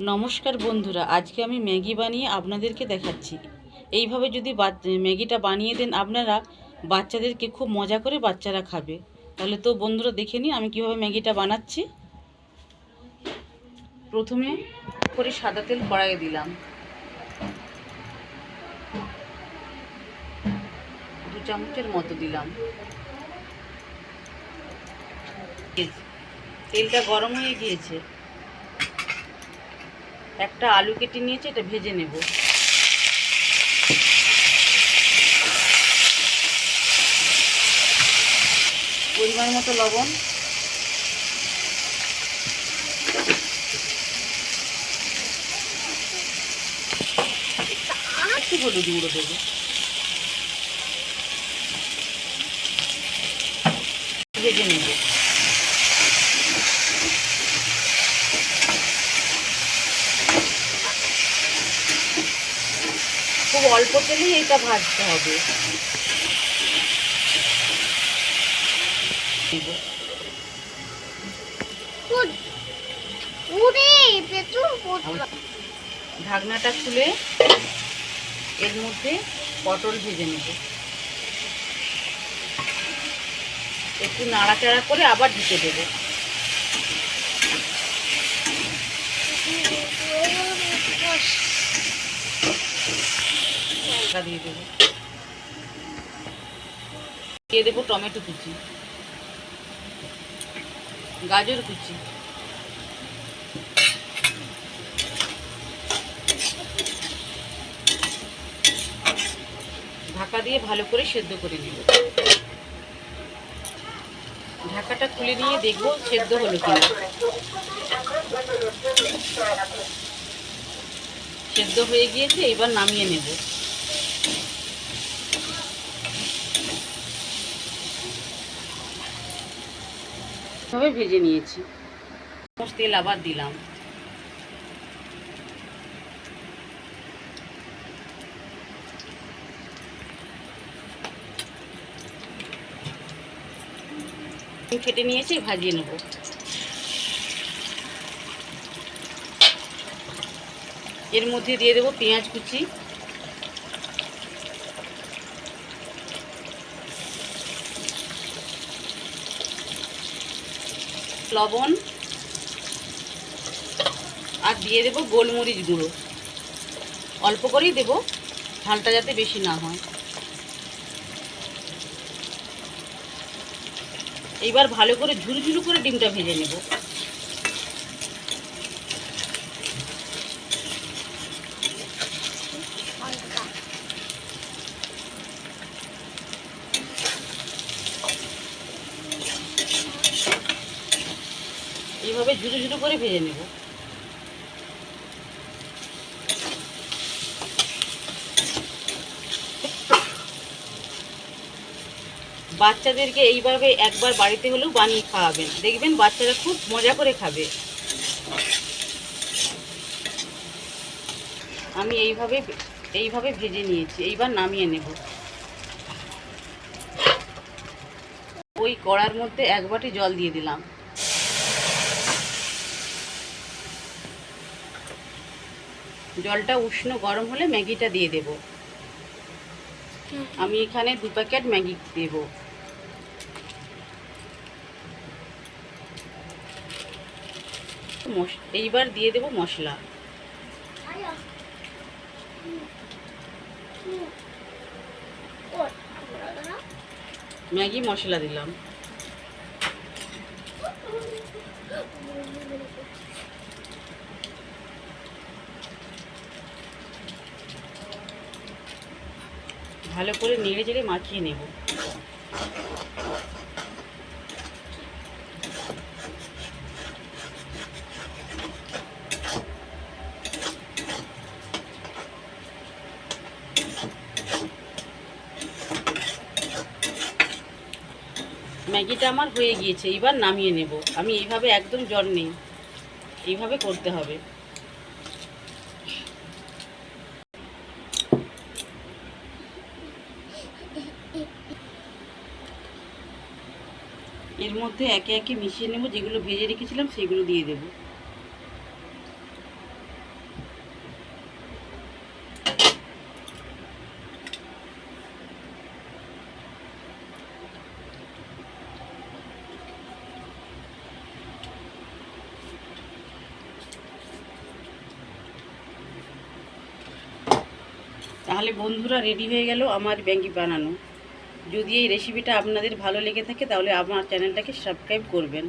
নমস্কার বন্ধুরা, আজকে আমি ম্যাগি বানিয়ে আপনাদেরকে দেখাচ্ছি। এইভাবে যদি ম্যাগিটা বানিয়ে দেন আপনারা, বাচ্চাদেরকে খুব মজা করে বাচ্চারা খাবে। তাহলে তো বন্ধুরা দেখে নিন আমি কীভাবে ম্যাগিটা বানাচ্ছি। প্রথমে করে সাদা তেল কড়াইয়ে দিলাম। দু চামচের মতো দিলাম। তেলটা গরম হয়ে গিয়েছে। একটা আলু কেটে নিয়েছি এটা ভেজে নেব। পরিমাণ মতো লবণ। দেবো। ভেজে নেব। খুব অল্প তেলেই এটা ভাজতে হবে। ঢাকনাটা খুলে এর মধ্যে পটল ভেজে নেব। একটু নাড়াচাড়া করে আবার ঢেকে দেবো। ঢাকা দিয়ে দেবো। দিয়ে দেবো টমেটো কুচি। গাজর কুচি। ঢাকা দিয়ে ভালো করে সেদ্ধ করে নেব। ঢাকাটা খুলে নিয়ে দেখব সেদ্ধ হলো কিনা। সেদ্ধ হয়ে গিয়েছে, এবার নামিয়ে নেব। এভাবে ভেজে নিয়েছি। তেল আবার দিলাম। কেটে নিয়েছি, ভাজিয়ে নেব। এর মধ্যে দিয়ে দেবো পেঁয়াজ কুচি। লবণ আর দিয়ে দেব গোলমরিচ গুঁড়ো। অল্প করেই দেব, ঝালটা যাতে বেশি না হয়। এইবার ভালো করে ঝুরুঝুরু করে ডিমটা ভেজে নেব। এইভাবে ঝুরু ঝুরু করে ভেজে নেব। বাচ্চাদেরকে এইভাবে একবার বাড়িতে হলেও বানিয়ে খাওয়াবেন। দেখবেন বাচ্চারা খুব মজা করে খাবে। আমি এইভাবে এইভাবে ভেজে নিয়েছি। এইবার নামিয়ে নেব। ওই কড়ার মধ্যে এক বাটি জল দিয়ে দিলাম। জলটা উষ্ণ গরম হলে ম্যাগিটা দিয়ে দেব। আমি এখানে দু প্যাকেট ম্যাগি দেব। মশ- এইবার দিয়ে দেব মশলা। ম্যাগি মশলা দিলাম। ভালো করে নেড়ে চেড়ে মাখিয়ে নেব। ম্যাগিটা আমার হয়ে গিয়েছে, এবার নামিয়ে নেব। আমি এইভাবে একদম জ্বর নেই। এইভাবে করতে হবে। এর মধ্যে একে একে মিশিয়ে নেব, যেগুলো ভেজে রেখেছিলাম সেগুলো দিয়ে দেব। তাহলে বন্ধুরা রেডি হয়ে গেল আমার ব্যাঙ্গি বানানো। যদি এই রেসিপিটা আপনাদের ভালো লেগে থাকে তাহলে আমার চ্যানেলটাকে সাবস্ক্রাইব করবেন।